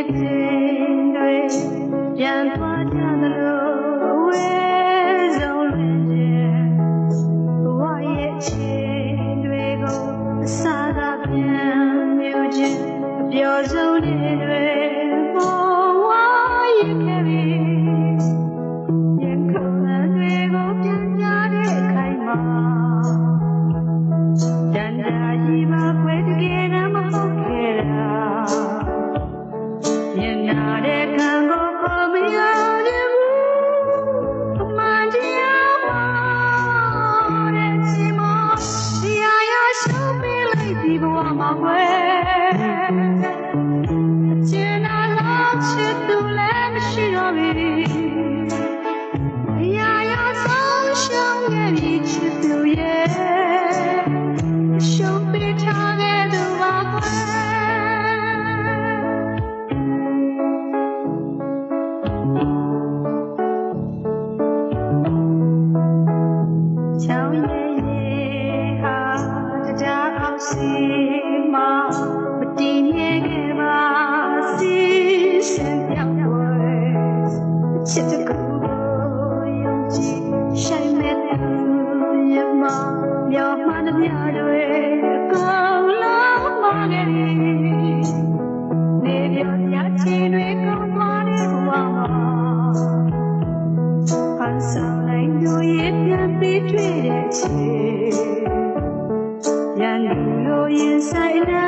கேட்டுங்கள் என் பாட்டாதலோ Radhe သမျှတွေအကုန်လုံးမနေနေပြရချင်းတွေကုန်သွားတဲ့ဘဝမှာဟန်ဆောင်နိုင်လို့ရပြန်ပြီးတွေ့တဲ့ချိန်ရန်လို့ရင်ဆိုင်နာ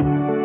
you